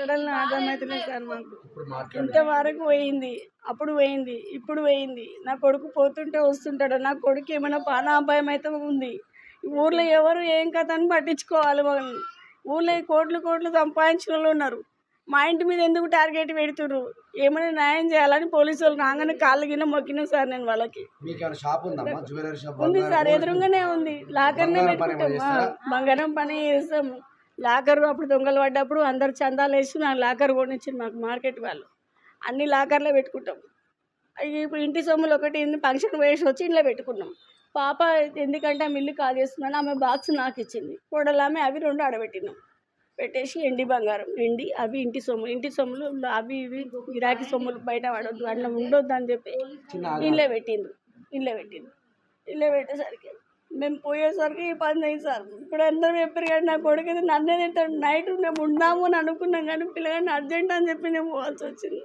మాట్లాడాలని అర్థమవుతలేదు సార్ మాకు ఇంతవరకు పోయింది అప్పుడు పోయింది ఇప్పుడు పోయింది. నా కొడుకు పోతుంటే వస్తుంటాడు నా కొడుకు ఏమైనా ప్రాణాపాయం అయితే ఉంది. ఈ ఊర్లో ఎవరు ఏం కథ అని పట్టించుకోవాలి వాళ్ళని. ఊర్లో కోట్లు కోట్లు సంపాదించిన వాళ్ళు ఉన్నారు. మా ఇంటి మీద ఎందుకు టార్గెట్ పెడుతుర్రు? ఏమైనా న్యాయం చేయాలని పోలీసు వాళ్ళు రాగానే కాళ్ళు గిన్నె మొక్కినా సార్ నేను వాళ్ళకి. మీకు ఏమైనా షాప్ ఉందమ్మా జ్యువెలరీ షాప్ ఉంది సార్ ఎదురుగానే ఉంది. లాకర్నే బంగారం పని పెట్టుకుంటాం. బంగారం పని చేస్తాము. లాకర్ అప్పుడు దొంగలు పడ్డప్పుడు అందరు చందాలు వేసి నా లాకర్ కొనిచ్చింది మాకు మార్కెట్ వాళ్ళు. అన్ని లాకర్లో పెట్టుకుంటాం. ఇప్పుడు ఇంటి సొమ్ములు ఒకటి ఫంక్షన్ వేసి వచ్చి ఇంట్లో పెట్టుకున్నాం. పాప ఎందుకంటే ఆమె ఇల్లు కాల్ చేస్తుందని ఆమె బాక్స్ నాకు ఇచ్చింది. కూడలు ఆమె అవి రెండు ఆడబెట్టినాం. పెట్టేసి ఎండి బంగారం ఎండి అవి ఇంటి సొమ్ములు ఇంటి సొమ్ములు అవి ఇవి గిరాకీ సొమ్ములు బయట పడొద్దు అట్లా ఉండొద్దు అని చెప్పి ఇల్లే పెట్టిండ్రు ఇల్లే పెట్టిండ్రు. ఇల్లే పెట్టేసరికి మేము పోయేసరికి ఈ పని అయింది సార్. ఇప్పుడు అందరూ చెప్పారు కానీ నా కొడుకు అయితే నన్నే తింటాడు నైట్ మేము ఉందాము అని అనుకున్నాం కానీ పిల్లగాడిని అర్జెంట్ అని చెప్పి నేను పోవాల్సి వచ్చింది.